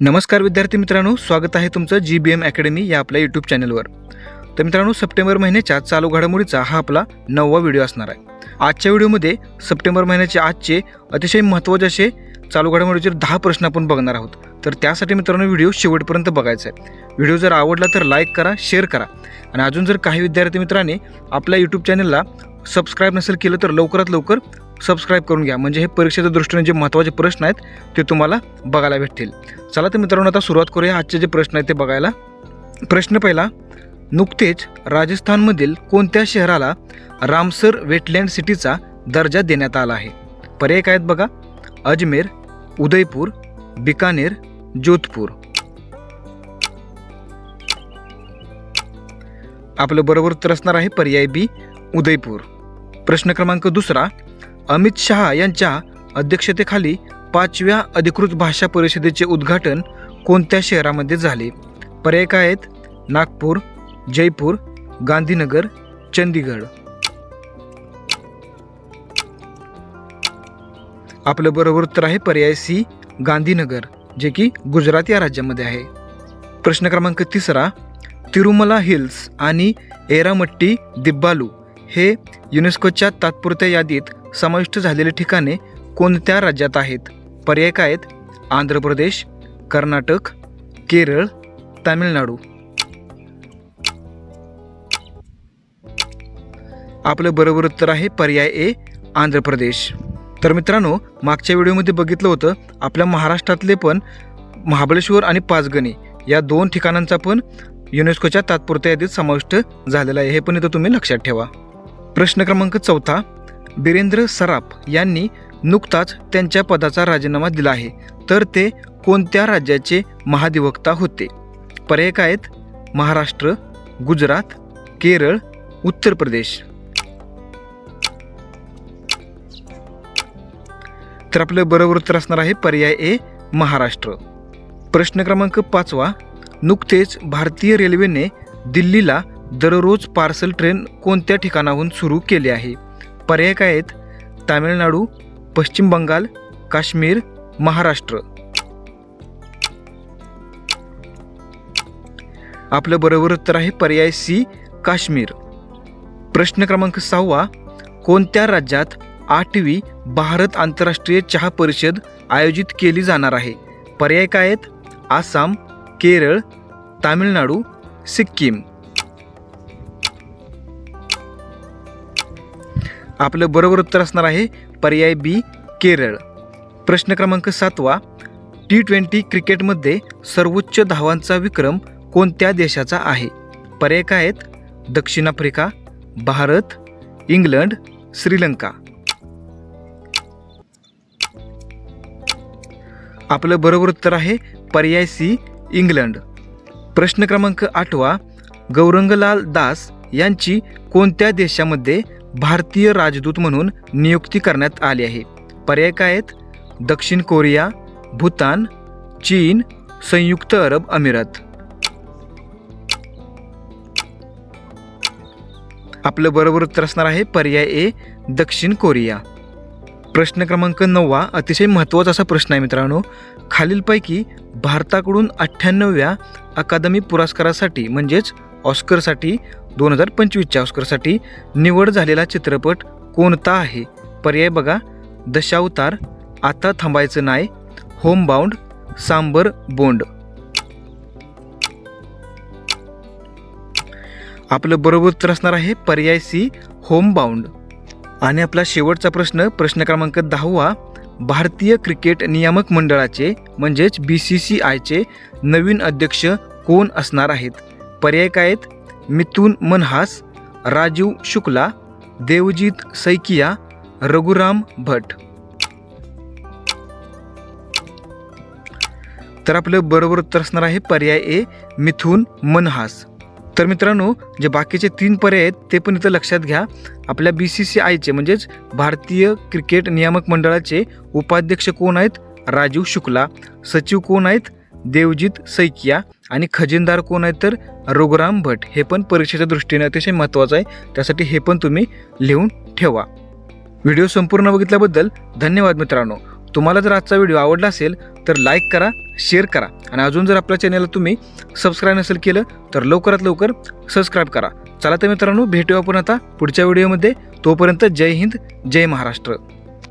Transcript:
नमस्कार विद्यार्थी मित्रांनो स्वागत आहे तुमचं जी बी एम अकॅडमी या आपल्या यूट्यूब चॅनलवर तर मित्रांनो सप्टेंबर महिन्याच्या चालू घडामोडीचा हा आपला नववा व्हिडिओ असणार आहे. आजच्या व्हिडिओमध्ये सप्टेंबर महिन्याचे आजचे अतिशय महत्त्वाचे असे चालू घडामोडीचे दहा प्रश्न आपण बघणार आहोत. तर त्यासाठी मित्रांनो व्हिडिओ शेवटपर्यंत बघायचा आहे. व्हिडिओ जर आवडला तर लाईक करा शेअर करा. आणि अजून जर काही विद्यार्थी मित्रांनी आपल्या यूट्यूब चॅनलला सबस्क्राईब नसेल केलं तर लवकरात लवकर सबस्क्राईब करून घ्या. म्हणजे हे परीक्षेच्या दृष्टीने जे महत्त्वाचे प्रश्न आहेत ते तुम्हाला बघायला भेटतील. चला तर मित्रांनो आता सुरुवात करूया. आजचे जे प्रश्न आहेत ते बघायला. प्रश्न पहिला नुकतेच राजस्थानमधील कोणत्या शहराला रामसर वेटलँड सिटीचा दर्जा देण्यात आला आहे? पर्याय काय आहेत बघा? अजमेर उदयपूर बिकानेर जोधपूर. आपलं बरोबर उत्तर असणार आहे पर्याय बी उदयपूर. प्रश्न क्रमांक दुसरा अमित शहा यांच्या अध्यक्षतेखाली पाचव्या अधिकृत भाषा परिषदेचे उद्घाटन कोणत्या शहरामध्ये झाले? पर्याय काय आहेत? नागपूर जयपूर गांधीनगर चंदीगड. आपलं बरोबर उत्तर आहे पर्याय सी गांधीनगर जे की गुजरात या राज्यामध्ये आहे. प्रश्न क्रमांक तिसरा तिरुमला हिल्स आणि एरामट्टी दिब्बालू हे युनेस्कोच्या तात्पुरत्या यादीत समाविष्ट झालेली ठिकाणे कोणत्या राज्यात आहेत? पर्याय काय आहेत? आंध्र प्रदेश कर्नाटक केरळ तामिळनाडू. आपलं बरोबर उत्तर आहे पर्याय ए आंध्र प्रदेश. तर मित्रांनो मागच्या व्हिडिओमध्ये बघितलं होतं आपल्या महाराष्ट्रातले पण महाबळेश्वर आणि पाचगणी या दोन ठिकाणांचा पण युनेस्कोच्या तात्पुरत्या यादीत समाविष्ट झालेला आहे. हे पण इथं तुम्ही लक्षात ठेवा. प्रश्न क्रमांक चौथा बिरेंद्र सराफ यांनी नुकताच त्यांच्या पदाचा राजीनामा दिला आहे. तर ते कोणत्या राज्याचे महाधिवक्ता होते? पर्याय काय आहेत? महाराष्ट्र गुजरात केरळ उत्तर प्रदेश. तर आपलं बरोबर उत्तर असणार आहे पर्याय ए महाराष्ट्र. प्रश्न क्रमांक पाचवा. नुकतेच भारतीय रेल्वेने दिल्लीला दररोज पार्सल ट्रेन कोणत्या ठिकाणाहून सुरू केली आहे? पर्याय काय आहेत. तामिळनाडू पश्चिम बंगाल काश्मीर महाराष्ट्र. आपलं बरोबर उत्तर आहे पर्याय सी काश्मीर. प्रश्न क्रमांक सहावा कोणत्या राज्यात आठवी भारत आंतरराष्ट्रीय चहा परिषद आयोजित केली जाणार आहे? पर्याय काय आहेत? आसाम केरळ तामिळनाडू सिक्कीम. आपलं बरोबर उत्तर असणार आहे पर्याय बी केरळ. प्रश्न क्रमांक सातवा टी ट्वेंटी क्रिकेटमध्ये सर्वोच्च धावांचा विक्रम कोणत्या देशाचा आहे? पर्याय काय आहेत? दक्षिण आफ्रिका भारत इंग्लंड श्रीलंका. आपलं बरोबर उत्तर आहे पर्याय सी इंग्लंड. प्रश्न क्रमांक आठवा गौरंगलाल दास यांची कोणत्या देशामध्ये भारतीय राजदूत म्हणून नियुक्ती करण्यात आली आहे. पर्याय काय आहेत? दक्षिण कोरिया भूतान चीन संयुक्त अरब अमिरात. आपलं बरोबर उत्तर असणार आहे पर्याय ए दक्षिण कोरिया. प्रश्न क्रमांक नववा अतिशय महत्त्वाचा असा प्रश्न आहे मित्रांनो. खालीलपैकी भारताकडून अठ्ठ्याण्णव्या अकादमी पुरस्कारासाठी म्हणजेच ऑस्करसाठी दोन हजार पंचवीसच्या ऑस्करसाठी निवड झालेला चित्रपट कोणता आहे? पर्याय बघा. दशावतार आता थांबायचं नाही होमबाउंड सांबर बोंड. आपलं बरोबर उत्तर असणार आहे पर्याय सी होमबाउंड आणि आपला शेवटचा प्रश्न प्रश्न क्रमांक दहावा. भारतीय क्रिकेट नियामक मंडळाचे म्हणजेच बी सी सी आयचे नवीन अध्यक्ष कोण असणार आहेत? पर्याय काय आहेत? मिथुन मनहास राजीव शुक्ला देवजीत सैकिया रघुराम भट. तर आपलं बरोबर उत्तर असणार आहे पर्याय ए मिथुन मनहास. तर मित्रांनो जे बाकीचे तीन पर्याय आहेत ते पण इथं लक्षात घ्या. आपल्या बी सी सी आयचे म्हणजेच भारतीय क्रिकेट नियामक मंडळाचे उपाध्यक्ष कोण आहेत? राजीव शुक्ला. सचिव कोण आहेत? देवजीत सैकिया आणि खजिनदार कोण आहेत तर रघुराम भट. हे पण परीक्षेच्या दृष्टीने अतिशय महत्त्वाचं आहे. त्यासाठी हे पण तुम्ही लिहून ठेवा. व्हिडिओ संपूर्ण बघितल्याबद्दल धन्यवाद मित्रांनो. तुम्हाला जर आजचा व्हिडिओ आवडला असेल तर लाईक करा शेअर करा आणि अजून जर आपल्या चॅनलला तुम्ही सबस्क्राईब नसेल केलं तर लवकरात लवकर सबस्क्राईब करा. चला तर मित्रांनो भेटूया आपण आता पुढच्या व्हिडिओमध्ये. तोपर्यंत जय हिंद जय महाराष्ट्र.